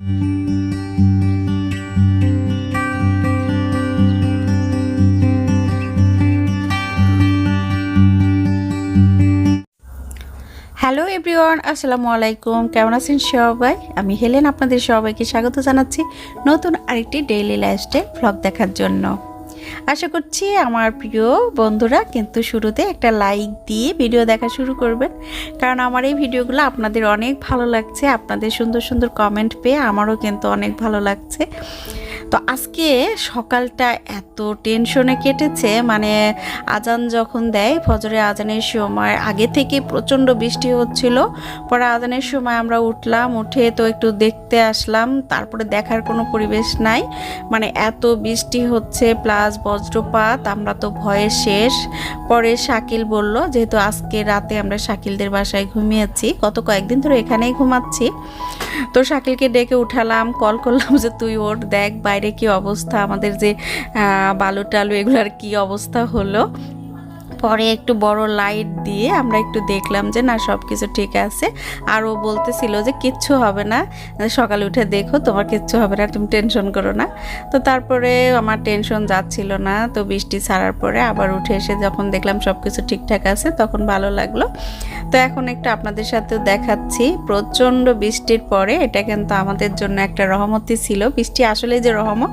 Hello everyone, আসসালামু আলাইকুম। কেমন আছেন সবাই? আমি হেলেন, আপনাদের সবাইকে স্বাগত জানাচ্ছি নতুন আরেকটি ডেইলি লাইফস্টাইল ভ্লগ দেখার জন্য। আশা করছি আমার প্রিয় বন্ধুরা কিন্তু শুরুতে একটা লাইক দিয়ে ভিডিও দেখা শুরু করবেন। কারণ আমার এই ভিডিওগুলো আপনাদের অনেক ভালো লাগছে, আপনাদের সুন্দর সুন্দর কমেন্ট পেয়ে আমারও কিন্তু অনেক ভালো লাগছে। তো আজকে সকালটা এত টেনশনে কেটেছে মানে আজান যখন দেয়, ফজরে আজানের সময় আগে থেকে প্রচণ্ড বৃষ্টি হচ্ছিল। পরে আজানের সময় আমরা উঠলাম, উঠে তো একটু দেখতে আসলাম, তারপরে দেখার কোনো পরিবেশ নাই। মানে এত বৃষ্টি হচ্ছে, প্লাস বজ্রপাত, আমরা তো ভয়ে শেষ। পরে শাকিল বলল, যেহেতু আজকে রাতে আমরা শাকিলদের বাসায় ঘুমিয়েছি, গত কয়েকদিন ধরে এখানেই ঘুমাচ্ছি। তো শাকিলকে ডেকে উঠালাম কল করলাম যে, তুই ওর দেখ বাইরে কি অবস্থা? আমাদের যে বালু টালু এগুলোর কি অবস্থা হলো? পরে একটু বড় লাইট দিয়ে আমরা একটু দেখলাম যে, না সব কিছু ঠিক আছে। আর ও বলতেছিল যে, কিচ্ছু হবে না। সকালে উঠে দেখো, তোমার কিচ্ছু হবে না তুমি টেনশন করো না। তো তারপরে আমার টেনশন যাচ্ছিল না। তো বৃষ্টি ছাড়ার পরে আবার উঠে এসে যখন দেখলাম সব কিছু ঠিকঠাক আছে, তখন ভালো লাগল। তো এখন একটু আপনাদের সাথেও দেখাচ্ছি। প্রচণ্ড বৃষ্টির পরে এটা কিন্তু আমাদের জন্য একটা রহমতি ছিল। বৃষ্টি আসলে যে রহমত।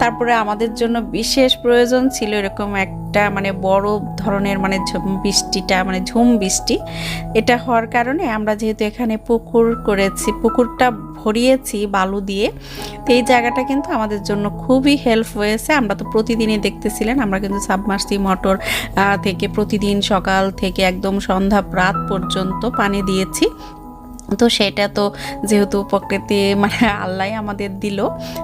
তারপরে আমাদের জন্য বিশেষ প্রয়োজন ছিল এরকম একটা মানে বড় ধরনের মানে ঝুম বৃষ্টিটা মানে ঝুম বৃষ্টি, এটা হওয়ার কারণে আমরা যেহেতু এখানে পুকুর করেছি, পুকুরটা ভরিয়েছি বালু দিয়ে, তো এই জায়গাটা কিন্তু আমাদের জন্য খুবই হেল্প হয়েছে। আমরা তো প্রতিদিনই দেখতেছিলেন, আমরা কিন্তু সাবমার্সি মোটর থেকে প্রতিদিন সকাল থেকে একদম সন্ধ্যা রাত পর্যন্ত পানি দিয়েছি। তো সেটা তো যেহেতু প্রকৃতি মানে আল্লাহ আমাদের দিল,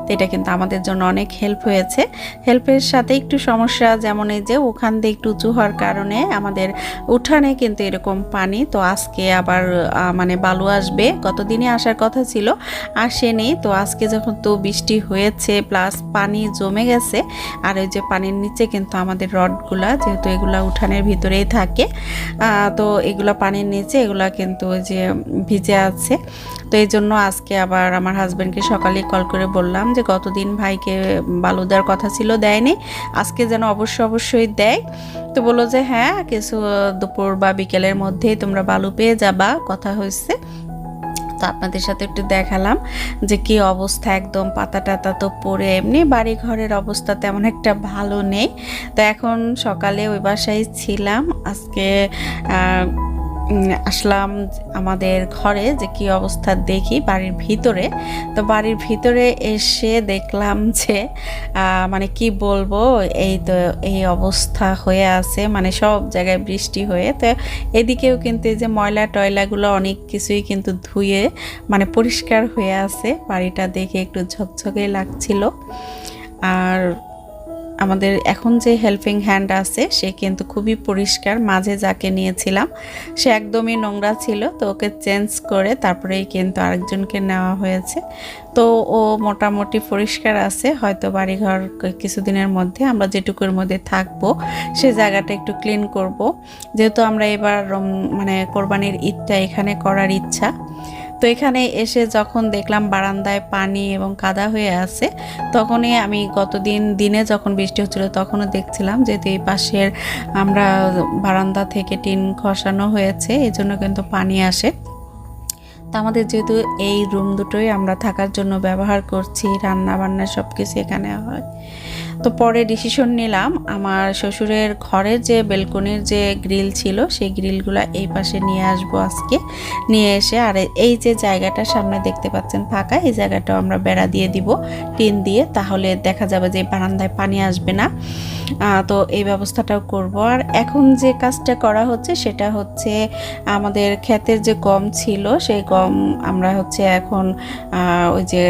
তো এটা কিন্তু আমাদের জন্য অনেক হেল্প হয়েছে। হেল্পের সাথে একটু সমস্যা যেমন এই যে ওখান দিয়ে একটু উঁচু হওয়ার কারণে আমাদের উঠানে কিন্তু এরকম পানি, তো আজকে আবার মানে বালু আসবে। গতদিনে আসার কথা ছিল, আসেনি। তো আজকে যখন তো বৃষ্টি হয়েছে প্লাস পানি জমে গেছে, আর ওই যে পানির নিচে কিন্তু আমাদের রডগুলা, যেহেতু এগুলা উঠানের ভিতরেই থাকে তো এগুলা পানির নিচে এগুলা কিন্তু ওই যে ভিজে আছে। তো এই জন্য আজকে আবার আমার হাজব্যান্ডকে সকালে কল করে বললাম যে, গতদিন ভাইকে বালু দেওয়ার কথা ছিল, দেয়নি। আজকে যেন অবশ্যই অবশ্যই দেয়। তো বলল যে হ্যাঁ কিছু দুপুর বা বিকেলের মধ্যেই তোমরা বালু পেয়ে যাবা। কথা হয়েছে। তো আপনাদের সাথে একটু দেখালাম যে, কি অবস্থা একদম পাতা টাতা তো পড়ে, এমনি বাড়ি ঘরের অবস্থা তেমন একটা ভালো নেই। তো এখন সকালে ওই বাসায় ছিলাম। আজকে আসলাম আমাদের ঘরে যে কি অবস্থা দেখি বাড়ির ভিতরে। তো বাড়ির ভিতরে এসে দেখলাম যে মানে কি বলব, এই তো এই অবস্থা হয়ে আছে মানে সব জায়গায় বৃষ্টি হয়ে। তো এদিকেও কিন্তু এই যে ময়লা টয়লাগুলো অনেক কিছুই কিন্তু ধুয়ে মানে পরিষ্কার হয়ে আছে। বাড়িটা দেখে একটু ঝকঝকে লাগছিল। আর আমাদের এখন যে হেল্পিং হ্যান্ড আছে, সে কিন্তু খুবই পরিষ্কার। মাঝে যাকে নিয়েছিলাম, সে একদমই নোংরা ছিল, তো ওকে চেঞ্জ করে তারপরেই কিন্তু আরেকজনকে নেওয়া হয়েছে। তো ও মোটামুটি পরিষ্কার আছে, হয়তো বাড়িঘর কিছুদিনের মধ্যে আমরা যেটুকুর মধ্যে থাকব, সে জায়গাটা একটু ক্লিন করব। যেহেতু আমরা এবার মানে কোরবানির ঈদটা এখানে করার ইচ্ছা তো এখানে এসে যখন দেখলাম বারান্দায় পানি এবং কাদা হয়ে আছে, তখনই আমি গতদিন দিনে যখন বৃষ্টি হচ্ছিল তখনও দেখছিলাম যেহেতু এই পাশের আমরা বারান্দা থেকে টিন খসানো হয়েছে, এই জন্য কিন্তু পানি আসে। তো আমাদের যেহেতু এই রুম দুটোই আমরা থাকার জন্য ব্যবহার করছি রান্না বান্না সব কিছু এখানে হয়। তো পরে ডিসিশন নিলাম। আমার শ্বশুরের ঘরের যে বেলকনির যে গ্রিল ছিল, সেই গ্রিলগুলো এই পাশে নিয়ে আসব আজকে। নিয়ে এসে আর এই যে জায়গাটা সামনে দেখতে পাচ্ছেন ফাঁকা, এই জায়গাটাও আমরা বেড়া দিয়ে দিব, টিন দিয়ে, তাহলে দেখা যাবে যে বারান্দায় পানি আসবে না। তো এই ব্যবস্থাটাও করব। আর এখন যে কাজটা করা হচ্ছে, সেটা হচ্ছে আমাদের ক্ষেতের যে গম ছিল, সেই গম আমরা হচ্ছে এখন ওই যে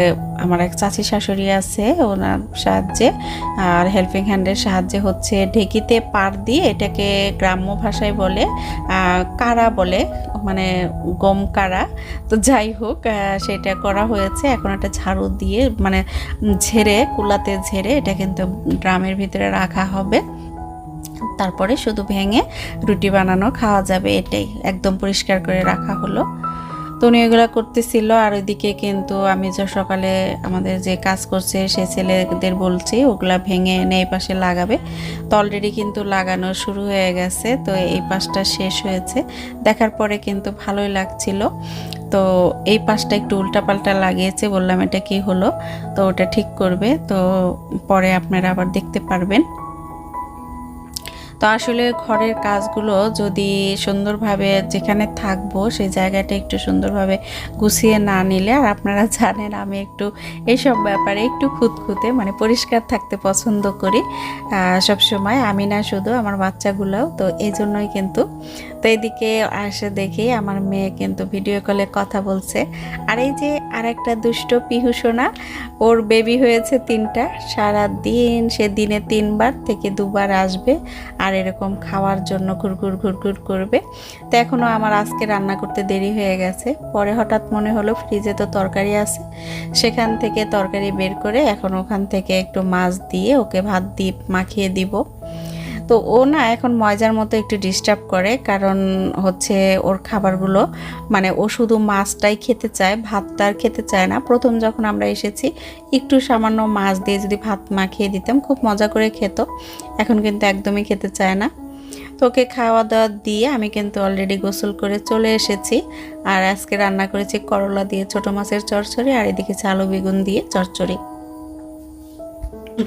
আমার এক চাচি শাশুড়ি আছে, ওনার সাহায্যে আর হেল্পিং হ্যান্ডের সাহায্যে হচ্ছে ঢেকিতে পার দিয়ে এটাকে গ্রাম্য ভাষায় বলে কারা বলে মানে গম কারা। তো যাই হোক সেটা করা হয়েছে। এখন একটা ঝাড়ু দিয়ে মানে ঝেড়ে, কুলাতে ঝেড়ে এটা কিন্তু ড্রামের ভিতরে রাখা হবে। তারপরে শুধু ভেঙে রুটি বানানো খাওয়া যাবে, এটাই একদম পরিষ্কার করে রাখা হলো। তো উনি এগুলো করতেছিল। আর ওইদিকে কিন্তু আমি যে সকালে আমাদের যে কাজ করছে, সে ছেলেদের বলছি, ওগুলা ভেঙে এনে এই পাশে লাগাবে। তো অলরেডি কিন্তু লাগানো শুরু হয়ে গেছে, তো এই পাশটা শেষ হয়েছে। দেখার পরে কিন্তু ভালোই লাগছিল। তো এই পাশটা একটু উল্টাপাল্টা লাগিয়েছে, বললাম এটা কি হলো? তো ওটা ঠিক করবে, তো পরে আপনারা আবার দেখতে পারবেন। তো আসলে ঘরের কাজগুলো যদি সুন্দরভাবে যেখানে থাকব, সেই জায়গাটা একটু সুন্দরভাবে গুছিয়ে না নিলে, আর আপনারা জানেন আমি একটু এইসব ব্যাপারে একটু খুঁতখুঁতে মানে পরিষ্কার থাকতে পছন্দ করি। সব সময় আমি না শুধু, আমার বাচ্চাগুলোও, তো এই জন্যই কিন্তু। তো এদিকে আসে দেখি আমার মেয়ে কিন্তু ভিডিও কলে কথা বলছে। আর এই যে আর একটা দুষ্ট পিহু সোনা, ওর বেবি হয়েছে তিনটা। সারা দিন সে দিনে তিনবার থেকে দুবার আসবে। আর এরকম খাওয়ার জন্য ঘুরঘুর ঘুরঘুর করবে। তো এখনও আমার আজকে রান্না করতে দেরি হয়ে গেছে। পরে হঠাৎ মনে হলো ফ্রিজে তো তরকারি আছে। সেখান থেকে তরকারি বের করে এখন ওখান থেকে একটু মাছ দিয়ে ওকে ভাত দিয়ে মাখিয়ে দিব। তো ও না এখন ময়জার মতো একটু ডিস্টার্ব করে, কারণ হচ্ছে ওর খাবারগুলো মানে ও শুধু মাছটাই খেতে চায়, ভাতটা আর খেতে চায় না। প্রথম যখন আমরা এসেছি, একটু সামান্য মাছ দিয়ে যদি ভাত মাখিয়ে দিতাম, খুব মজা করে খেত। এখন কিন্তু একদমই খেতে চায় না। তো ওকে খাওয়া দাওয়া দিয়ে আমি কিন্তু অলরেডি গোসল করে চলে এসেছি। আর আজকে রান্না করেছি করলা দিয়ে ছোট মাছের চচ্চড়ি, আর এদিকে চালু বেগুন দিয়ে চচ্চড়ি।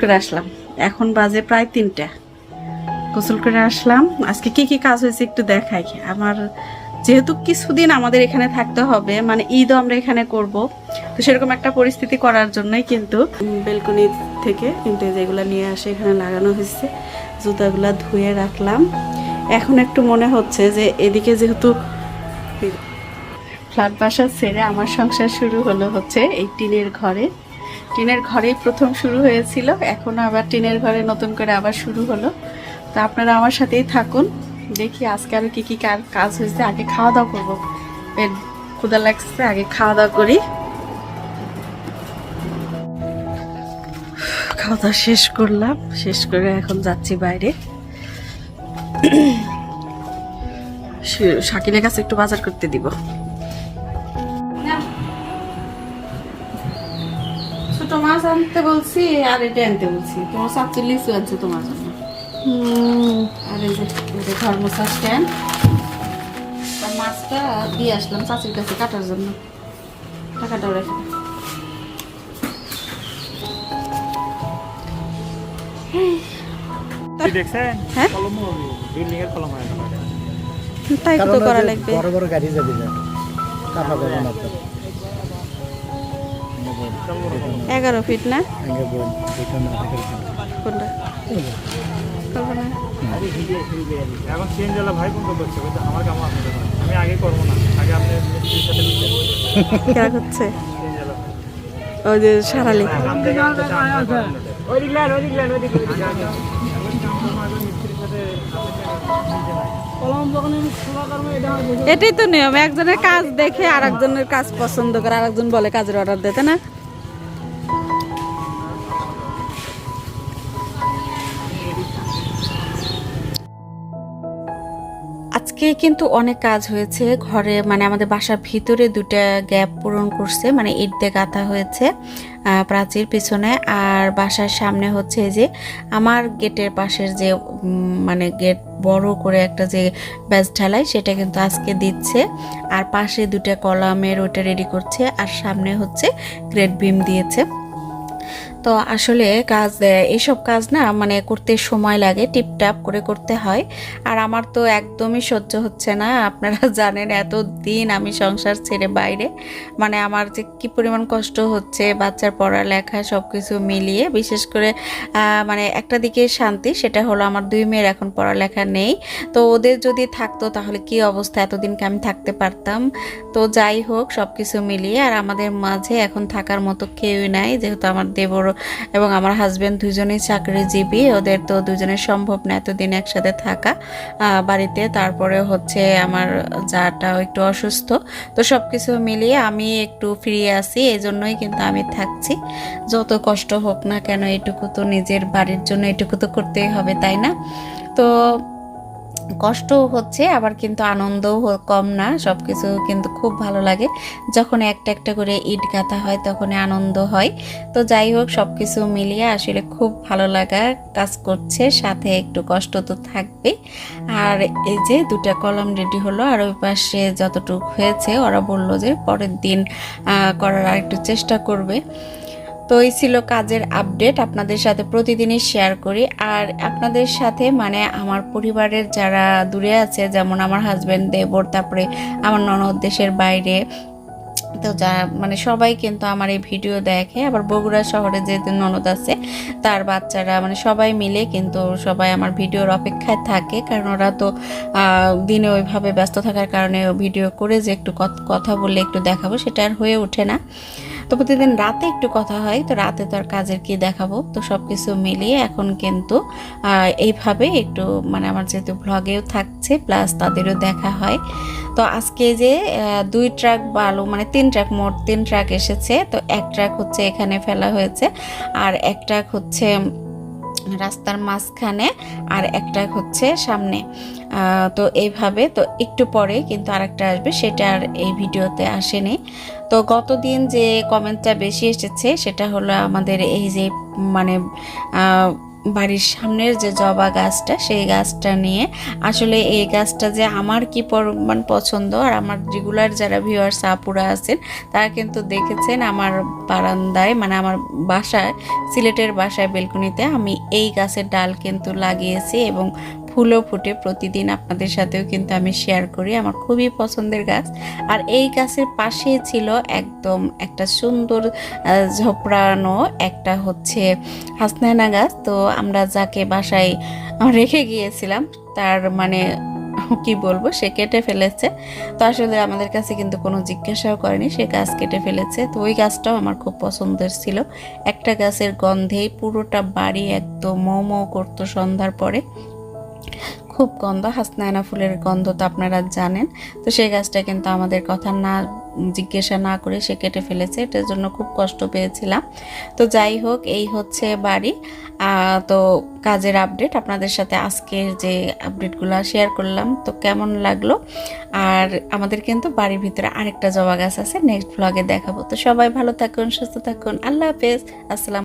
করে আসলাম। এখন বাজে প্রায় তিনটা। গোসল করে আসলাম। আজকে কি কি কাজ হয়েছে একটু দেখাই। আমার যেহেতু কিছুদিন আমাদের এখানে থাকতে হবে মানে ঈদও আমরা এখানে করব। তো সেরকম একটা পরিস্থিতি করার জন্যই কিন্তু বেলকনি থেকে কিন্তু যেগুলো নিয়ে আসে এখানে লাগানো হয়েছে, জুতাগুলো ধুয়ে রাখলাম। এখন একটু মনে হচ্ছে যে এদিকে যেহেতু ফ্ল্যাট বাসা ছেড়ে আমার সংসার শুরু হলো হচ্ছে এই টিনের ঘরে। টিনের ঘরেই প্রথম শুরু হয়েছিল, এখন আবার টিনের ঘরে নতুন করে আবার শুরু হলো। তো আপনারা আমার সাথেই থাকুন। দেখি আজকে আরও কি কি কাজ হয়েছে, আগে খাওয়া দাওয়া করব। পেট ক্ষুদা লাগছে, আগে খাওয়া দাওয়া করি। খাওয়া দাওয়া শেষ করলাম, শেষ করে এখন যাচ্ছি বাইরে। শাকিলের কাছে একটু বাজার করতে দিব। ছোট মাছ আনতে বলছি, আর এটা আনতে বলছি। তোমার লিচু আনছে তোমার জন্য। আর এই যে এটা স্ট্যান্ড মাছটা দিয়ে আসলাম চাচির কাছে কাটার জন্য। টাকাটাও রেখে হ্যাঁ? এটা। তাই তো করা লাগবে। বড় বড় গাড়ি যাবে না। কাটা যাবে না? এগারো ফিট না আগে না। থাকে কোনটা কল্পনা এখন চেঞ্জ হলো ভাই কোন করছে আমার কাম আপনি আমি আগে করব না। আগে আপনি সাথে হচ্ছে। ওই যে সারালি সাথে এটাই তো নিয়ম একজনের কাজ দেখে আর একজনের কাজ পছন্দ করে আর একজন বলে কাজের অর্ডার দিতে না? আজকে কিন্তু অনেক কাজ হয়েছে। ঘরে মানে আমাদের বাসার ভিতরে দুটা গ্যাপ পূরণ করছে মানে ইট দিয়ে গাঁথা হয়েছে প্রাচীর পিছনে। আর বাসার সামনে হচ্ছে যে আমার গেটের পাশের যে মানে গেট বড় করে একটা যে ব্যাস ঢালাই, সেটা কিন্তু আজকে দিচ্ছে। আর পাশে দুটা কলামের ওটা রেডি করছে। আর সামনে হচ্ছে গ্রেট বিম দিয়েছে। তো আসলে কাজ এইসব কাজ না মানে করতে সময় লাগে, টিপটাপ করে করতে হয়। আর আমার তো একদমই সহ্য হচ্ছে না। আপনারা জানেন এত দিন আমি সংসার ছেড়ে বাইরে। মানে আমার যে কি পরিমাণ কষ্ট হচ্ছে, বাচ্চার পড়ালেখা সব কিছু মিলিয়ে, বিশেষ করে মানে একটা দিকে শান্তি, সেটা হলো আমার দুই মেয়ের এখন পড়ালেখা নেই। তো ওদের যদি থাকতো তাহলে কি অবস্থা? এতদিনকে আমি থাকতে পারতাম। তো যাই হোক সব কিছু মিলিয়ে, আর আমাদের মাঝে এখন থাকার মতো কেউই নাই, যেহেতু আমার দেবর এবং আমার হাজব্যান্ড দুজনেই চাকরিজীবী, ওদের তো দুজনের সম্ভব না এতদিন একসাথে থাকা বাড়িতে। তারপরে হচ্ছে আমার যাটাও একটু অসুস্থ। তো সব কিছু মিলিয়ে আমি একটু ফ্রি আছি এই জন্যই কিন্তু আমি থাকছি। যত কষ্ট হোক না কেন, এটুকু তো নিজের বাড়ির জন্য এটুকু তো করতেই হবে, তাই না? তো কষ্টও হচ্ছে, আবার কিন্তু আনন্দও কম না সব কিছু কিন্তু খুব ভালো লাগে। যখন একটা একটা করে ইট গাঁথা হয় তখন আনন্দ হয়। তো যাই হোক সব কিছু মিলিয়ে আসলে খুব ভালো লাগা কাজ করছে, সাথে একটু কষ্ট তো থাকবে। আর এই যে দুটা কলম রেডি হলো, আর ওই পাশে যতটুকু হয়েছে, ওরা বলল যে পরের দিন করার আর একটু চেষ্টা করবে। তো এই ছিল কাজের আপডেট আপনাদের সাথে প্রতিদিনই শেয়ার করি। আর আপনাদের সাথে মানে আমার পরিবারের যারা দূরে আছে, যেমন আমার হাজব্যান্ড দেবর, তারপরে আমার ননদ দেশের বাইরে, তো যা মানে সবাই কিন্তু আমার এই ভিডিও দেখে। আবার বগুড়া শহরে যে ননদ আছে, তার বাচ্চারা মানে সবাই মিলে কিন্তু সবাই আমার ভিডিওর অপেক্ষায় থাকে। কারণ ওরা তো দিনে ওইভাবে ব্যস্ত থাকার কারণে ভিডিও করে যে একটু কথা বললে একটু দেখাবো, সেটা আর হয়ে ওঠে না। তো প্রতিদিন রাতে একটু কথা হয়, তো রাতে তো আর কাজের কি দেখাবো? তো সব কিছু মিলিয়ে এখন কিন্তু এইভাবে একটু মানে আমার যেহেতু ব্লগেও থাকছে প্লাস তাদেরও দেখা হয়। তো আজকে যে দুই ট্রাক বালু মানে তিন ট্রাক, মোট তিন ট্রাক এসেছে, তো এক ট্রাক হচ্ছে এখানে ফেলা হয়েছে, আর এক ট্রাক হচ্ছে রাস্তার মাঝখানে আর একটা হচ্ছে সামনে। তো এইভাবে তো একটু পরে কিন্তু আরেকটা আসবে, সেটা আর এই ভিডিওতে আসেনি। তো গতদিন যে কমেন্টটা বেশি এসেছে, সেটা হলো আমাদের এই যে মানে বাড়ির সামনের যে জবা গাছটা, সেই গাছটা নিয়ে আসলে এই গাছটা যে আমার কি পরিমাণ পছন্দ আর আমার রেগুলার যারা ভিউয়ার্স সাপুরা আছেন, তারা কিন্তু দেখেছেন আমার বারান্দায় মানে আমার বাসায়, সিলেটের বাসায় বেলকুনিতে আমি এই গাছের ডাল কিন্তু লাগিয়েছি এবং ফুলও ফুটে প্রতিদিন আপনাদের সাথেও কিন্তু আমি শেয়ার করি। আমার খুবই পছন্দের গাছ। আর এই গাছের পাশেই ছিল একদম একটা সুন্দর ঝোপড়ানো একটা হচ্ছে হাসনায়না গাছ। তো আমরা যাকে বাসায় রেখে গিয়েছিলাম, তার মানে কি বলব, সে কেটে ফেলেছে। তো আসলে আমাদের কাছে কিন্তু কোনো জিজ্ঞাসাও করেনি, সে গাছ কেটে ফেলেছে। তো ওই গাছটাও আমার খুব পছন্দের ছিল। একটা গাছের গন্ধেই পুরোটা বাড়ি একদম মৌ মৌ করতো সন্ধ্যার পরে। খুব গন্ধ, হাসনায়না ফুলের গন্ধ তো আপনারা জানেন। তো সেই গাছটা কিন্তু আমাদের কথা না জিজ্ঞাসা না করে সে কেটে ফেলেছে। এটার জন্য খুব কষ্ট পেয়েছিলাম। তো যাই হোক, এই হচ্ছে বাড়ি। তো কাজের আপডেট আপনাদের সাথে আজকের যে আপডেটগুলো শেয়ার করলাম। তো কেমন লাগল? আর আমাদের কিন্তু বাড়ির ভিতরে আরেকটা জবা গাছ আছে, নেক্সট ব্লগে দেখাবো। তো সবাই ভালো থাকুন, সুস্থ থাকুন। আল্লাহ হাফেজ। আসসালাম।